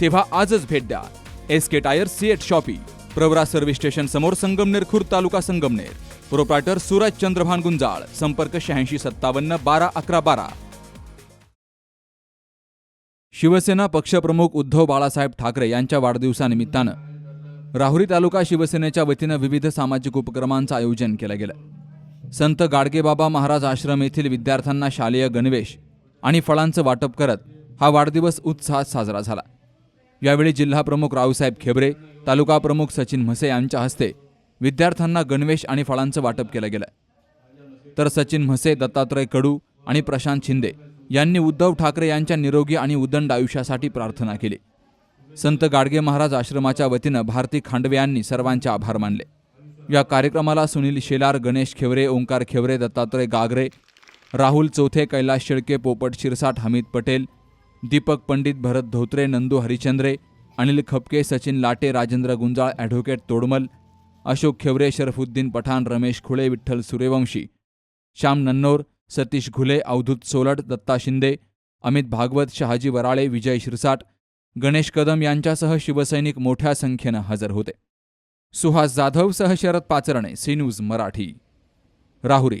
तेव्हा आजच भेट द्या. S K tyre CEAT shoppe Pravara service station समोर संगमनेर खुर्द तालुका संगमनेर. प्रोप्रायटर सूरज चंद्रभान गुंजाळ संपर्क शहाऐंशी सत्तावन्न बारा अकरा बारा. शिवसेना पक्षप्रमुख उद्धव बाळासाहेब ठाकरे यांच्या वाढदिवसानिमित्तानं राहुरी तालुका शिवसेनेच्या वतीनं विविध सामाजिक उपक्रमांचं आयोजन केलं गेलं. संत गाडगेबाबा महाराज आश्रम येथील विद्यार्थ्यांना शालेय गणवेश आणि फळांचं वाटप करत हा वाढदिवस उत्साहात साजरा झाला. यावेळी जिल्हाप्रमुख रावसाहेब खेबरे तालुका प्रमुख सचिन म्हसे यांच्या हस्ते विद्यार्थ्यांना गणवेश आणि फळांचं वाटप केलं गेलं. तर सचिन म्हसे दत्तात्रय कडू आणि प्रशांत शिंदे यांनी उद्धव ठाकरे यांच्या निरोगी आणि उदंड आयुष्यासाठी प्रार्थना केली. संत गाडगे महाराज आश्रमाच्या वतीनं भारती खांडवे यांनी सर्वांचे आभार मानले. या कार्यक्रमाला सुनील शेलार गणेश खेवरे ओंकार खेवरे दत्तात्रय गागरे राहुल चौथे कैलास शेळके पोपट शिरसाट हमीद पटेल दीपक पंडित भरत धोत्रे नंदू हरिचंद्रे अनिल खपके सचिन लाटे राजेंद्र गुंजाळ ॲडव्होकेट तोडमल अशोक खेवरे शरफुद्दीन पठाण रमेश खुळे विठ्ठल सूर्यवंशी श्याम नन्नोर सतीश घुले अवधूत सोलट दत्ता शिंदे अमित भागवत शहाजी वराळे विजय शिरसाट गणेश कदम यांच्यासह शिवसैनिक मोठ्या संख्येनं हजर होते. Suhas जाधवसह Sharad Pacharne C news Marathi. Rahuri